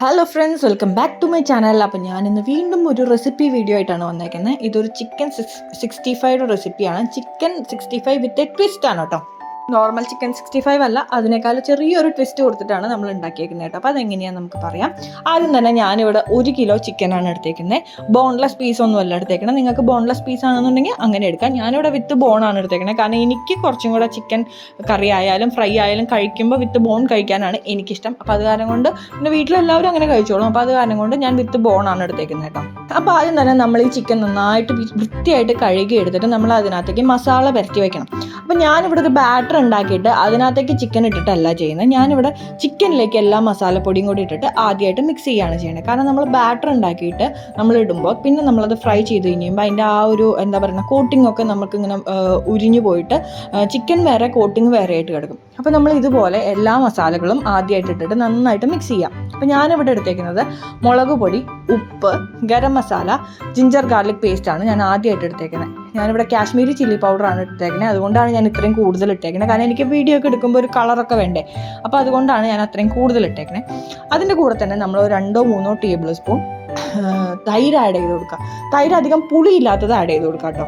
Hello friends welcome back to my channel അപ്പോൾ ഇന്ന് വീണ്ടും ഒരു റെസിപ്പി വീഡിയോ ആയിട്ടാണ് വന്നേക്കുന്നത്. ഇതൊരു ചിക്കൻ സിക്സ് സിക്സ്റ്റി ഫൈവ് റെസിപ്പിയാണ് chicken sixty five with a twist ആണ് കേട്ടോ. നോർമൽ ചിക്കൻ സിക്സ്റ്റി ഫൈവ് അല്ല അതിനേക്കാൾ ചെറിയൊരു ട്വിസ്റ്റ് കൊടുത്തിട്ടാണ് നമ്മൾ ഉണ്ടാക്കിയേക്കുന്നത് കേട്ടോ. അപ്പോൾ അതെങ്ങനെയാണെന്ന് നമുക്ക് പറയാം. ആദ്യം തന്നെ ഞാനിവിടെ ഒരു കിലോ ചിക്കനാണ് എടുത്തേക്കുന്നത്. ബോൺലെസ് പീസ് ഒന്നും അല്ല എടുത്തേക്കുന്നത്. നിങ്ങൾക്ക് ബോൺലെസ് പീസ് ആണെന്നുണ്ടെങ്കിൽ അങ്ങനെ എടുക്കാം. ഞാനിവിടെ വിത്ത് ബോണാണ് എടുത്തേക്കുന്നത്. കാരണം എനിക്ക് കുറച്ചും കൂടെ ചിക്കൻ കറി ആയാലും ഫ്രൈ ആയാലും കഴിക്കുമ്പോൾ വിത്ത് ബോൺ കഴിക്കാനാണ് എനിക്കിഷ്ടം. അപ്പോൾ അത് കാരണം കൊണ്ട് പിന്നെ വീട്ടിലെല്ലാവരും അങ്ങനെ കഴിച്ചോളും. അപ്പോൾ അത് കാരണം കൊണ്ട് ഞാൻ വിത്ത് ബോണാണ് എടുത്തേക്കുന്നത് കേട്ടോ. അപ്പോൾ ആദ്യം തന്നെ നമ്മൾ ഈ ചിക്കൻ നന്നായിട്ട് വൃത്തിയായിട്ട് കഴുകി എടുത്തിട്ട് നമ്മൾ അതിനകത്തേക്ക് മസാല പരത്തി വെക്കണം. അപ്പോൾ ഞാനിവിടെ ഒരു ബാറ്റർ ഉണ്ടാക്കിയിട്ട് അതിനകത്തേക്ക് ചിക്കൻ ഇട്ടിട്ടല്ല ചെയ്യുന്നത്. ഞാനിവിടെ ചിക്കനിലേക്ക് എല്ലാ മസാലപ്പൊടിയും കൂടി ഇട്ടിട്ട് ആദ്യമായിട്ട് മിക്സ് ചെയ്യുകയാണ് ചെയ്യുന്നത്. കാരണം നമ്മൾ ബാറ്റർ ഉണ്ടാക്കിയിട്ട് നമ്മൾ ഇടുമ്പോൾ പിന്നെ നമ്മളത് ഫ്രൈ ചെയ്ത് കഴിയുമ്പോൾ അതിന്റെ ആ ഒരു എന്താ പറയുക കോട്ടിംഗ് ഒക്കെ നമുക്കിങ്ങനെ ഉരിഞ്ഞു പോയിട്ട് ചിക്കൻ വേറെ കോട്ടിങ് വേറെ ആയിട്ട് കിടക്കും. അപ്പോൾ നമ്മൾ ഇതുപോലെ എല്ലാ മസാലകളും ആദ്യമായിട്ട് ഇട്ടിട്ട് നന്നായിട്ട് മിക്സ് ചെയ്യാം. അപ്പോൾ ഞാനിവിടെ എടുത്തേക്കുന്നത് മുളക് പൊടി ഉപ്പ് ഗരം മസാല ജിഞ്ചർ ഗാർലിക് പേസ്റ്റാണ് ഞാൻ ആദ്യമായിട്ട് എടുത്തേക്കുന്നത്. ഞാനിവിടെ കാശ്മീരി ചില്ലി പൗഡറാണ് ഇട്ടേക്കുന്നത് അതുകൊണ്ടാണ് ഞാൻ ഇത്രയും കൂടുതൽ ഇട്ടേക്കുന്നത്. കാരണം എനിക്ക് വീഡിയോ ഒക്കെ എടുക്കുമ്പോൾ ഒരു കളറൊക്കെ വേണ്ടേ? അപ്പോൾ അതുകൊണ്ടാണ് ഞാൻ അത്രയും കൂടുതൽ ഇട്ടേക്കുന്നത്. അതിന്റെ കൂടെ തന്നെ നമ്മൾ രണ്ടോ മൂന്നോ ടേബിൾ സ്പൂൺ തൈര് ആഡ് ചെയ്ത് കൊടുക്കുക തൈര് അധികം പുളിയില്ലാത്തത് ആഡ് ചെയ്ത് കൊടുക്കാം കേട്ടോ.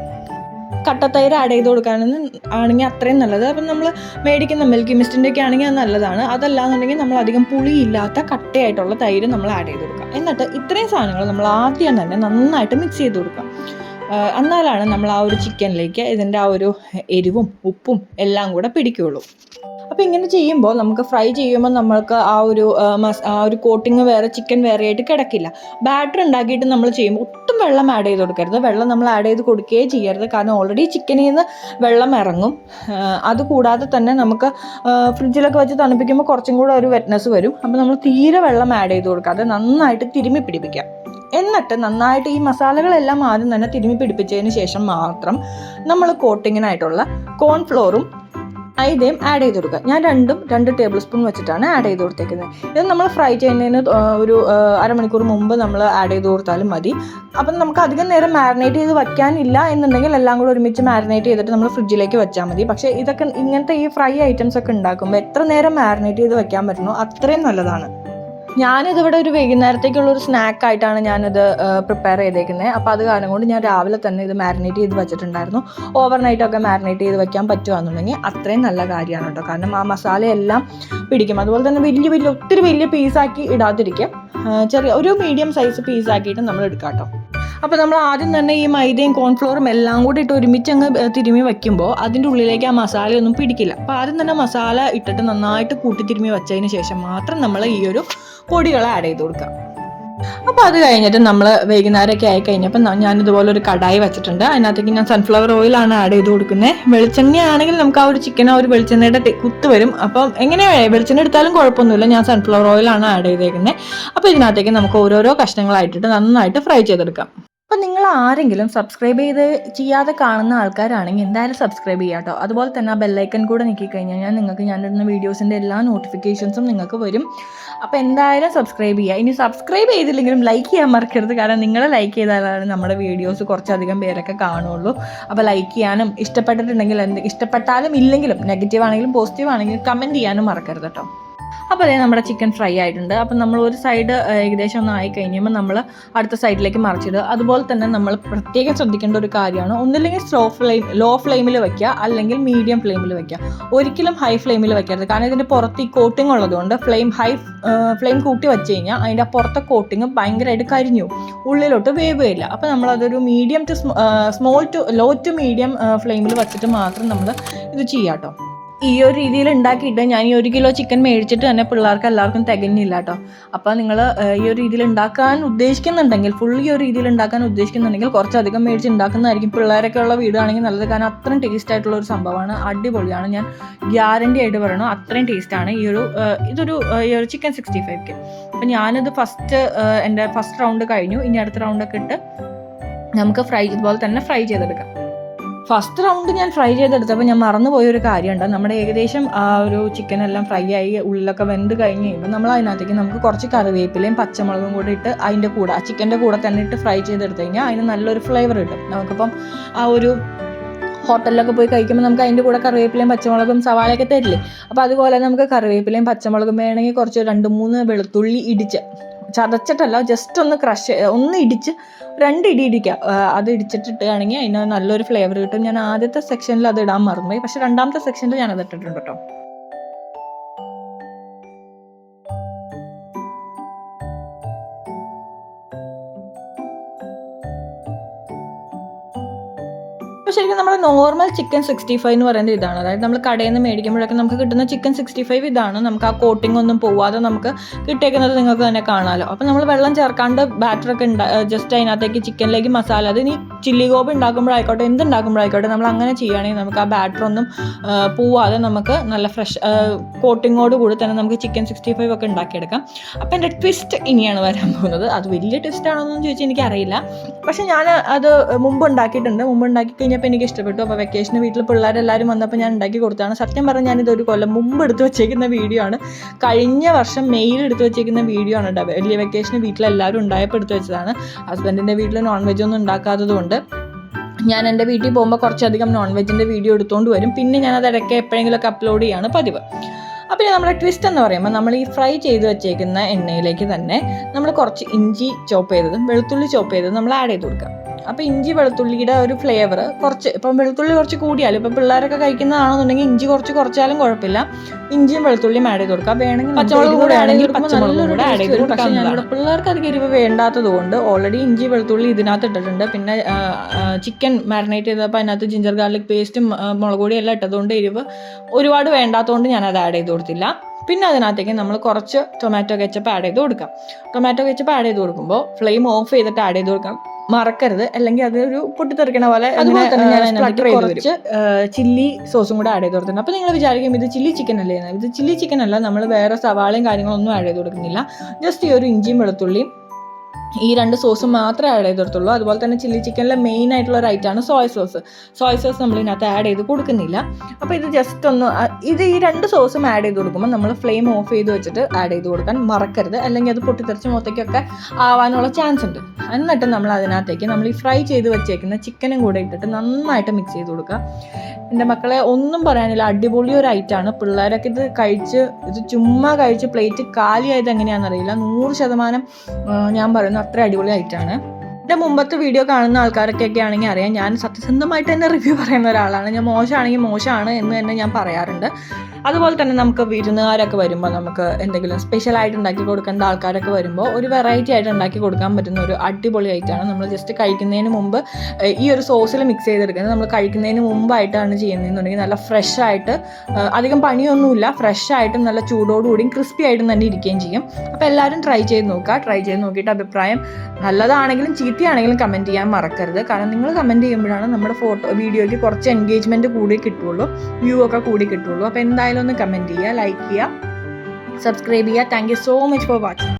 കട്ടത്തൈര് ആഡ് ചെയ്ത് കൊടുക്കുകയാണെന്ന് ആണെങ്കിൽ അത്രയും നല്ലത്. അപ്പം നമ്മൾ മേടിക്കുന്ന മിൽക്കി മിസ്റ്റിന്റെ ഒക്കെ ആണെങ്കിൽ അത് നല്ലതാണ്. അതല്ലാന്നുണ്ടെങ്കിൽ നമ്മൾ അധികം പുളിയില്ലാത്ത കട്ടയായിട്ടുള്ള തൈര് നമ്മൾ ആഡ് ചെയ്ത് കൊടുക്കുക എന്നിട്ട് ഇത്രയും സാധനങ്ങൾ നമ്മൾ ആദ്യം തന്നെ നന്നായിട്ട് മിക്സ് ചെയ്ത് കൊടുക്കുക എന്നാലാണ് നമ്മൾ ആ ഒരു ചിക്കനിലേക്ക് ഇതിന്റെ ആ ഒരു എരിവും ഉപ്പും എല്ലാം കൂടെ പിടിക്കുകയുള്ളൂ അപ്പോൾ ഇങ്ങനെ ചെയ്യുമ്പോൾ നമുക്ക് ഫ്രൈ ചെയ്യുമ്പോൾ നമ്മൾക്ക് ആ ഒരു മസ് ആ ഒരു കോട്ടിങ് വേറെ ചിക്കൻ വേറെ ആയിട്ട് കിടക്കില്ല. ബാറ്റർ ഉണ്ടാക്കിയിട്ട് നമ്മൾ ചെയ്യുമ്പോൾ ഒട്ടും വെള്ളം ആഡ് ചെയ്ത് കൊടുക്കരുത്. വെള്ളം നമ്മൾ ആഡ് ചെയ്ത് കൊടുക്കുകയേ ചെയ്യരുത്. കാരണം ഓൾറെഡി ചിക്കനിൽ നിന്ന് വെള്ളം ഇറങ്ങും. അതുകൂടാതെ തന്നെ നമുക്ക് ഫ്രിഡ്ജിലൊക്കെ വെച്ച് തണുപ്പിക്കുമ്പോൾ കുറച്ചും കൂടെ ഒരു വെറ്റ്നസ് വരും. അപ്പോൾ നമ്മൾ തീരെ വെള്ളം ആഡ് ചെയ്ത് കൊടുക്കാതെ നന്നായിട്ട് തിരുമ്മി പിടിപ്പിക്കാം എന്നിട്ട് നന്നായിട്ട് ഈ മസാലകളെല്ലാം ആദ്യം തന്നെ തിരുമ്മി പിടിപ്പിച്ചതിന് ശേഷം മാത്രം നമ്മൾ കോട്ടിങ്ങിനായിട്ടുള്ള കോൺഫ്ലോറും മൈദയും ആഡ് ചെയ്ത് കൊടുക്കുക. ഞാൻ രണ്ടും രണ്ട് ടേബിൾ സ്പൂൺ വെച്ചിട്ടാണ് ആഡ് ചെയ്ത് കൊടുത്തേക്കുന്നത്. ഇത് നമ്മൾ ഫ്രൈ ചെയ്യുന്നതിന് ഒരു അരമണിക്കൂർ മുമ്പ് നമ്മൾ ആഡ് ചെയ്ത് കൊടുത്താലും മതി. അപ്പം നമുക്ക് അധികം നേരം മാരിനേറ്റ് ചെയ്ത് വയ്ക്കാനില്ല എന്നുണ്ടെങ്കിൽ എല്ലാം കൂടെ ഒരുമിച്ച് മാരിനേറ്റ് ചെയ്തിട്ട് നമ്മൾ ഫ്രിഡ്ജിലേക്ക് വെച്ചാൽ മതി. പക്ഷേ ഇതൊക്കെ ഇങ്ങനത്തെ ഈ ഫ്രൈ ഐറ്റംസ് ഒക്കെ ഉണ്ടാക്കുമ്പോൾ എത്ര നേരം മാരിനേറ്റ് ചെയ്ത് വയ്ക്കാൻ പറ്റുന്നോ അത്രയും നല്ലതാണ്. ഞാനിതിവിടെ ഒരു വൈകുന്നേരത്തേക്കുള്ള ഒരു സ്നാക്ക് ആയിട്ടാണ് ഞാനിത് പ്രിപ്പയർ ചെയ്തേക്കുന്നത് അപ്പോൾ അത് കാരണം കൊണ്ട് ഞാൻ രാവിലെ തന്നെ ഇത് മാരിനേറ്റ് ചെയ്ത് വെച്ചിട്ടുണ്ടായിരുന്നു. ഓവർനൈറ്റ് ഒക്കെ മാരിനേറ്റ് ചെയ്ത് വെക്കാൻ പറ്റുകയാണെന്നുണ്ടെങ്കിൽ അത്രയും നല്ല കാര്യമാണ് കേട്ടോ. കാരണം ആ മസാലയെല്ലാം പിടിക്കും. അതുപോലെ തന്നെ വലിയ വലിയ ഒത്തിരി വലിയ പീസാക്കി ഇടാതിരിക്കും. ചെറിയ ഒരു മീഡിയം സൈസ് പീസാക്കിയിട്ട് നമ്മൾ എടുക്കാം കേട്ടോ. അപ്പോൾ നമ്മൾ ആദ്യം തന്നെ ഈ മൈദയും കോൺഫ്ലോറും എല്ലാം കൂടി ഇട്ട് ഒരുമിച്ച് അങ്ങ് തിരുമി വയ്ക്കുമ്പോൾ അതിന്റെ ഉള്ളിലേക്ക് ആ മസാലയൊന്നും പിടിക്കില്ല. അപ്പോൾ ആദ്യം തന്നെ മസാല ഇട്ടിട്ട് നന്നായിട്ട് കൂട്ടി തിരുമി വെച്ചതിന് ശേഷം മാത്രം നമ്മൾ ഈ ഒരു പൊടികൾ ആഡ് ചെയ്ത് കൊടുക്കുക. അപ്പോൾ അത് കഴിഞ്ഞിട്ട് നമ്മൾ വൈകുന്നേരമൊക്കെ ആയി കഴിഞ്ഞപ്പോൾ ഞാൻ ഇതുപോലെ ഒരു കടായി വെച്ചിട്ടുണ്ട്. അതിനകത്തേക്ക് ഞാൻ സൺഫ്ലവർ ഓയിലാണ് ആഡ് ചെയ്ത് കൊടുക്കുന്നത് വെളിച്ചെണ്ണയാണെങ്കിൽ നമുക്ക് ആ ഒരു ചിക്കൻ ആ ഒരു വെളിച്ചെണ്ണയുടെ കുത്ത് വരും. അപ്പം എങ്ങനെ വെളിച്ചെണ്ണ എടുത്താലും കുഴപ്പമൊന്നുമില്ല. ഞാൻ സൺഫ്ലവർ ഓയിലാണ് ആഡ് ചെയ്തേക്കുന്നത് അപ്പോൾ ഇതിനകത്തേക്ക് നമുക്ക് ഓരോരോ കഷ്ണങ്ങളായിട്ടിട്ട് നന്നായിട്ട് ഫ്രൈ ചെയ്തെടുക്കാം. അപ്പം നിങ്ങൾ ആരെങ്കിലും സബ്സ്ക്രൈബ് ചെയ്ത് ചെയ്യാതെ കാണുന്ന ആൾക്കാരാണെങ്കിൽ എന്തായാലും സബ്സ്ക്രൈബ് ചെയ്യാം കേട്ടോ അതുപോലെ തന്നെ ആ ബെല്ലൈക്കൺ കൂടെ കഴിഞ്ഞാൽ ഞാൻ നിങ്ങൾക്ക് ഞാനിടുന്ന വീഡിയോസിന്റെ എല്ലാ നോട്ടിഫിക്കേഷൻസും നിങ്ങൾക്ക് വരും. അപ്പോൾ എന്തായാലും സബ്സ്ക്രൈബ് ചെയ്യുക ഇനി സബ്സ്ക്രൈബ് ചെയ്തില്ലെങ്കിലും ലൈക്ക് ചെയ്യാൻ മറക്കരുത്. കാരണം നിങ്ങൾ ലൈക്ക് ചെയ്താലാണ് നമ്മുടെ വീഡിയോസ് കുറച്ചധികം പേരൊക്കെ കാണുള്ളൂ. അപ്പോൾ ലൈക്ക് ചെയ്യാനും ഇഷ്ടപ്പെട്ടിട്ടുണ്ടെങ്കിൽ എന്ത് ഇഷ്ടപ്പെട്ടാലും ഇല്ലെങ്കിലും നെഗറ്റീവ് ആണെങ്കിലും പോസിറ്റീവ് ആണെങ്കിലും കമന്റ് ചെയ്യാനും മറക്കരുത് കേട്ടോ അപ്പോൾ അതേ നമ്മുടെ ചിക്കൻ ഫ്രൈ ആയിട്ടുണ്ട്. അപ്പം നമ്മൾ ഒരു സൈഡ് ഏകദേശം ഒന്ന് ആയി കഴിഞ്ഞുമ്പോൾ നമ്മൾ അടുത്ത സൈഡിലേക്ക് മറിച്ചിടുക അതുപോലെ തന്നെ നമ്മൾ പ്രത്യേകം ശ്രദ്ധിക്കേണ്ട ഒരു കാര്യമാണ്. ഒന്നില്ലെങ്കിൽ സ്ലോ ഫ്ലെയിം ലോ ഫ്ലെയിമിൽ വയ്ക്കുക അല്ലെങ്കിൽ മീഡിയം ഫ്ലെയിമിൽ വയ്ക്കുക ഒരിക്കലും ഹൈ ഫ്ലെയിമിൽ വയ്ക്കരുത് കാരണം ഇതിന്റെ പുറത്ത് ഈ കോട്ടിംഗ് ഉള്ളതുകൊണ്ട് ഫ്ലെയിം ഹൈ ഫ്ലെയിം കൂട്ടി വെച്ച് കഴിഞ്ഞാൽ അതിന്റെ പുറത്തെ കോട്ടിങ് ഭയങ്കരമായിട്ട് കരിഞ്ഞു. ഉള്ളിലോട്ട് വേവ് വരില്ല അപ്പോൾ നമ്മളതൊരു medium to small to low to medium ഫ്ലെയിമിൽ വെച്ചിട്ട് മാത്രം നമ്മൾ ഇത് ചെയ്യാം കേട്ടോ ഈ ഒരു രീതിയിൽ ഉണ്ടാക്കിയിട്ട് ഞാൻ ഈ ഒരു കിലോ ചിക്കൻ മേടിച്ചിട്ട് തന്നെ പിള്ളേർക്ക് എല്ലാവർക്കും തികഞ്ഞില്ല കേട്ടോ അപ്പോൾ നിങ്ങൾ ഈ ഒരു രീതിയിൽ ഉണ്ടാക്കാൻ ഉദ്ദേശിക്കുന്നുണ്ടെങ്കിൽ ഫുൾ ഈ ഒരു രീതിയിൽ ഉണ്ടാക്കാൻ ഉദ്ദേശിക്കുന്നുണ്ടെങ്കിൽ കുറച്ചധികം മേടിച്ച് ഉണ്ടാക്കുന്നതായിരിക്കും. പിള്ളേരൊക്കെ ഉള്ള വീടാണെങ്കിൽ നല്ലത്. കാരണം അത്രയും ടേസ്റ്റ് ആയിട്ടുള്ള ഒരു സംഭവമാണ്. അടിപൊളിയാണ്. ഞാൻ ഗ്യാരണ്ടി ആയിട്ട് പറയണു അത്രയും ടേസ്റ്റാണ് ഈ ഒരു ഇതൊരു ഈ ഒരു ചിക്കൻ സിക്സ്റ്റി ഫൈവ്ക്ക് അപ്പം ഞാനിത് ഫസ്റ്റ് എന്റെ ഫസ്റ്റ് റൗണ്ട് കഴിഞ്ഞു. ഇനി അടുത്ത റൗണ്ടൊക്കെ ഇട്ട് നമുക്ക് ഫ്രൈ ഇതുപോലെ തന്നെ ഫ്രൈ ചെയ്തെടുക്കാം. ഫസ്റ്റ് റൗണ്ട് ഞാൻ ഫ്രൈ ചെയ്തെടുത്തപ്പോൾ ഞാൻ മറന്നുപോയ ഒരു കാര്യമുണ്ട്. നമ്മുടെ ഏകദേശം ആ ഒരു ചിക്കൻ എല്ലാം ഫ്രൈ ആയി ഉള്ളിലൊക്കെ വെന്ത് കഴിഞ്ഞ് കഴിയുമ്പോൾ നമ്മൾ അതിനകത്തേക്ക് നമുക്ക് കുറച്ച് കറിവേപ്പിലയും പച്ചമുളകും കൂടി ഇട്ട് അതിന്റെ കൂടെ ആ ചിക്കന്റെ കൂടെ തന്നെ ഇട്ട് ഫ്രൈ ചെയ്തെടുത്ത് കഴിഞ്ഞാൽ അതിന് നല്ലൊരു ഫ്ലേവർ കിട്ടും. നമുക്കിപ്പം ആ ഒരു ഹോട്ടലിലൊക്കെ പോയി കഴിക്കുമ്പോൾ നമുക്ക് അതിന്റെ കൂടെ കറിവേപ്പിലയും പച്ചമുളകും സവാളയൊക്കെ തരില്ലേ? അപ്പോൾ അതുപോലെ നമുക്ക് കറിവേപ്പിലയും പച്ചമുളകും വേണമെങ്കിൽ കുറച്ച് രണ്ട് മൂന്ന് വെളുത്തുള്ളി ഇടിച്ച് ചതച്ചിട്ടല്ല ജസ്റ്റ് ഒന്ന് ക്രഷ് ഒന്ന് ഇടിച്ച് രണ്ട് ഇടി ഇടിക്കുക. അത് ഇടിച്ചിട്ടിട്ടുകയാണെങ്കിൽ അതിന് നല്ലൊരു ഫ്ലേവർ കിട്ടും. ഞാൻ ആദ്യത്തെ സെക്ഷനിൽ അത് ഇടാൻ മറന്നുപോയി. പക്ഷേ രണ്ടാമത്തെ സെക്ഷനിൽ ഞാനത് ഇട്ടിട്ടുണ്ട് കേട്ടോ. ശരിക്കും നമ്മൾ നോർമൽ ചിക്കൻ സിക്സ്റ്റി ഫൈവ് എന്ന് പറയുന്നത് ഇതാണ്. അതായത് നമ്മൾ കടയിൽ നിന്ന് മേടിക്കുമ്പോഴൊക്കെ നമുക്ക് കിട്ടുന്ന ചിക്കൻ സിക്സ്റ്റി ഫൈവ് ഇതാണ്. നമുക്ക് ആ കോട്ടിംഗ് ഒന്നും പോവാതെ നമുക്ക് കിട്ടിയേക്കുന്നത് നിങ്ങൾക്ക് തന്നെ കാണാമല്ലോ അപ്പോൾ നമ്മൾ വെള്ളം ചേർക്കാണ്ട് ബാറ്ററൊക്കെ ഉണ്ടാ ജസ്റ്റ് അതിനകത്തേക്ക് ചിക്കനിലേക്ക് മസാല അത് ഇനി ചില്ലി ഗോപി ഉണ്ടാക്കുമ്പോഴായിക്കോട്ടെ എന്ത് ഉണ്ടാക്കുമ്പോഴായിക്കോട്ടെ നമ്മൾ അങ്ങനെ ചെയ്യുകയാണെങ്കിൽ നമുക്ക് ആ ബാറ്റർ ഒന്നും പോവാതെ നമുക്ക് നല്ല ഫ്രഷ് കോട്ടിങ്ങോട് കൂടി തന്നെ നമുക്ക് ചിക്കൻ സിക്സ്റ്റി ഫൈവ് ഒക്കെ ഉണ്ടാക്കിയെടുക്കാം അപ്പോൾ എന്റെ ട്വിസ്റ്റ് ഇനിയാണ് വരാൻ പോകുന്നത്. അത് വലിയ ട്വിസ്റ്റ് ആണോ എന്ന് ചോദിച്ചാൽ എനിക്കറിയില്ല. പക്ഷേ ഞാൻ അത് മുമ്പ് ഉണ്ടാക്കിയിട്ടുണ്ട്. മുമ്പ് ഉണ്ടാക്കി കഴിഞ്ഞപ്പോൾ എനിക്ക് ഇഷ്ടപ്പെട്ടു അപ്പോൾ വെക്കേഷന് വീട്ടിൽ പിള്ളേരെല്ലാവരും വന്നപ്പോൾ ഞാൻ ഉണ്ടാക്കി കൊടുത്തതാണ്. സത്യം പറഞ്ഞാൽ ഞാനിത് ഒരു കൊല്ലം മുമ്പ് എടുത്തു വെച്ചേക്കുന്ന വീഡിയോ ആണ്. കഴിഞ്ഞ വർഷം മെയിൽ എടുത്തു വെച്ചേക്കുന്ന വീഡിയോ ആണ് കേട്ടോ വലിയ വെക്കേഷന് വീട്ടിലെല്ലാവരും ഉണ്ടായപ്പോൾ എടുത്ത് വെച്ചതാണ്. ഹസ്ബൻഡിന്റെ വീട്ടിൽ നോൺ വെജ് ഒന്നും ഉണ്ടാക്കാത്തതുകൊണ്ട് ഞാൻ എന്റെ വീട്ടിൽ പോകുമ്പോൾ കുറച്ചധികം നോൺ വെജിന്റെ വീഡിയോ എടുത്തുകൊണ്ട് വരും. പിന്നെ ഞാനത് ഇടയ്ക്ക് എപ്പോഴെങ്കിലുമൊക്കെ അപ്ലോഡ് ചെയ്യാണ് പതിവ്. അപ്പോൾ നമ്മുടെ ട്വിസ്റ്റ് എന്ന് പറയുമ്പോൾ നമ്മൾ ഈ ഫ്രൈ ചെയ്ത് വെച്ചേക്കുന്ന എണ്ണയിലേക്ക് തന്നെ നമ്മൾ കുറച്ച് ഇഞ്ചി ചോപ്പ് ചെയ്തതും വെളുത്തുള്ളി ചോപ്പ് ചെയ്തതും നമ്മൾ ആഡ് ചെയ്ത് കൊടുക്കുക അപ്പോൾ ഇഞ്ചി വെളുത്തുള്ളിയുടെ ഒരു ഫ്ലേവർ കുറച്ച് ഇപ്പം വെളുത്തുള്ളി കുറച്ച് കൂടിയാലും ഇപ്പം പിള്ളേരൊക്കെ കഴിക്കുന്നതാണെന്നുണ്ടെങ്കിൽ ഇഞ്ചി കുറച്ച് കുറച്ചാലും കുഴപ്പമില്ല. ഇഞ്ചിയും വെളുത്തുള്ളിയും ആഡ് ചെയ്ത് കൊടുക്കാം. വേണമെങ്കിൽ പച്ചമുളക് കൂടെ ആണെങ്കിൽ പച്ചമുളക് കൂടെ ആഡ് ചെയ്ത് കൊടുക്കാം പിള്ളേർക്ക് അധികം എരിവ് വേണ്ടാത്തത് കൊണ്ട് ഓൾറെഡി ഇഞ്ചി വെളുത്തുള്ളി ഇതിനകത്ത് ഇട്ടിട്ടുണ്ട്. പിന്നെ ചിക്കൻ മാരിനേറ്റ് ചെയ്തപ്പോൾ അതിനകത്ത് ജിഞ്ചർ ഗാർലിക് പേസ്റ്റും മുളക് പൊടിയും എല്ലാം ഇട്ടതുകൊണ്ട് എരിവ് ഒരുപാട് വേണ്ടാത്തതുകൊണ്ട് ഞാൻ അത് ആഡ് ചെയ്ത് കൊടുത്തില്ല. പിന്നെ അതിനകത്തേക്ക് നമ്മൾ കുറച്ച് ടൊമാറ്റോ കെച്ചപ്പ് ആഡ് ചെയ്ത് കൊടുക്കാം. ടൊമാറ്റോ കെച്ചപ്പ് ആഡ് ചെയ്ത് കൊടുക്കുമ്പോൾ ഫ്ലെയിം ഓഫ് ചെയ്തിട്ട് ആഡ് ചെയ്ത് കൊടുക്കാം. മറക്കരുത്. അല്ലെങ്കിൽ അതൊരു പൊട്ടിത്തെറിക്കണ പോലെ അതുപോലെ തന്നെ ഞാൻ അതിനകത്ത് കുറച്ച് ചില്ലി സോസും കൂടെ ആഡ് ചെയ്ത് കൊടുത്തിട്ടുണ്ട്. അപ്പോൾ നിങ്ങൾ വിചാരിക്കും ഇത് ചില്ലി ചിക്കൻ അല്ലേ. ഇത് ചില്ലി ചിക്കൻ അല്ല. നമ്മൾ വേറെ സവാളയും കാര്യങ്ങളൊന്നും ആഡ് ചെയ്ത് കൊടുക്കുന്നില്ല. ജസ്റ്റ് ഈ ഒരു ഇഞ്ചിയും വെളുത്തുള്ളിയും ഈ രണ്ട് സോസും മാത്രമേ ആഡ് ചെയ്തെടുത്തുള്ളൂ അതുപോലെ തന്നെ ചില്ലി ചിക്കനിലെ മെയിൻ ആയിട്ടുള്ള ഒരു ഐറ്റമാണ് സോയ സോസ് സോയ സോസ് നമ്മൾ ഇതിനകത്ത് ആഡ് ചെയ്ത് കൊടുക്കുന്നില്ല. അപ്പോൾ ഇത് ജസ്റ്റ് ഒന്ന് ഇത് ഈ രണ്ട് സോസും ആഡ് ചെയ്ത് കൊടുക്കുമ്പോൾ നമ്മൾ ഫ്ലെയിം ഓഫ് ചെയ്ത് വെച്ചിട്ട് ആഡ് ചെയ്ത് കൊടുക്കാൻ മറക്കരുത്. അല്ലെങ്കിൽ അത് പൊട്ടിത്തെറിച്ച് മൊത്തയ്ക്കൊക്കെ ആവാനുള്ള ചാൻസ് ഉണ്ട്. എന്നിട്ട് നമ്മൾ അതിനകത്തേക്ക് നമ്മൾ ഈ ഫ്രൈ ചെയ്ത് വെച്ചേക്കുന്ന ചിക്കനും കൂടെ ഇട്ടിട്ട് നന്നായിട്ട് മിക്സ് ചെയ്ത് കൊടുക്കുക. എന്റെ മക്കളെ ഒന്നും പറയാനില്ല. അടിപൊളി ഒരു ഐറ്റമാണ് പിള്ളേരൊക്കെ ഇത് കഴിച്ച് ഇത് ചുമ്മാ കഴിച്ച് പ്ലേറ്റ് കാലിയായത് എങ്ങനെയാണെന്നറിയില്ല. നൂറ് ശതമാനം ഞാൻ പറയുന്നു. അത്ര അടിപൊളി ആയിട്ടാണ്. എന്റെ മുമ്പത്തെ വീഡിയോ കാണുന്ന ആൾക്കാരൊക്കെ ആണെങ്കിൽ അറിയാം ഞാൻ സത്യസന്ധമായിട്ട് തന്നെ റിവ്യൂ പറയുന്ന ഒരാളാണ്. ഞാൻ മോശമാണെങ്കിൽ മോശമാണ് എന്ന് തന്നെ ഞാൻ പറയാറുണ്ട്. അതുപോലെ തന്നെ നമുക്ക് വിരുന്നുകാരൊക്കെ വരുമ്പോൾ നമുക്ക് എന്തെങ്കിലും സ്പെഷ്യലായിട്ട് ഉണ്ടാക്കി കൊടുക്കേണ്ട ആൾക്കാരൊക്കെ വരുമ്പോൾ ഒരു വെറൈറ്റി ആയിട്ട് ഉണ്ടാക്കി കൊടുക്കാൻ പറ്റുന്ന ഒരു അടിപൊളി ഐറ്റമാണ് നമ്മൾ ജസ്റ്റ് കഴിക്കുന്നതിന് മുമ്പ് ഈ ഒരു സോസിൽ മിക്സ് ചെയ്തെടുക്കുന്നത് നമ്മൾ കഴിക്കുന്നതിന് മുമ്പായിട്ടാണ് ചെയ്യുന്നതെന്നുണ്ടെങ്കിൽ നല്ല ഫ്രഷ് ആയിട്ട് അധികം പണിയൊന്നുമില്ല. ഫ്രഷ് ആയിട്ടും നല്ല ചൂടോടുകൂടിയും ക്രിസ്പി ആയിട്ടും തന്നെ ഇരിക്കുകയും ചെയ്യും. അപ്പോൾ എല്ലാവരും ട്രൈ ചെയ്ത് നോക്കുക. ട്രൈ ചെയ്ത് നോക്കിയിട്ട് അഭിപ്രായം നല്ലതാണെങ്കിലും ചീത്തയാണെങ്കിലും കമന്റ് ചെയ്യാൻ മറക്കരുത്. കാരണം നിങ്ങൾ കമന്റ് ചെയ്യുമ്പോഴാണ് നമ്മുടെ ഫോട്ടോ വീഡിയോയ്ക്ക് കുറച്ച് എൻഗേജ്മെന്റ് കൂടി കിട്ടുള്ളൂ. വ്യൂ ഒക്കെ കൂടി കിട്ടുള്ളൂ. അപ്പോൾ എന്തായാലും ഒന്ന് കമന്റ് ചെയ്യുക ലൈക്ക് ചെയ്യുക സബ്സ്ക്രൈബ് ചെയ്യുക. Thank you so much for watching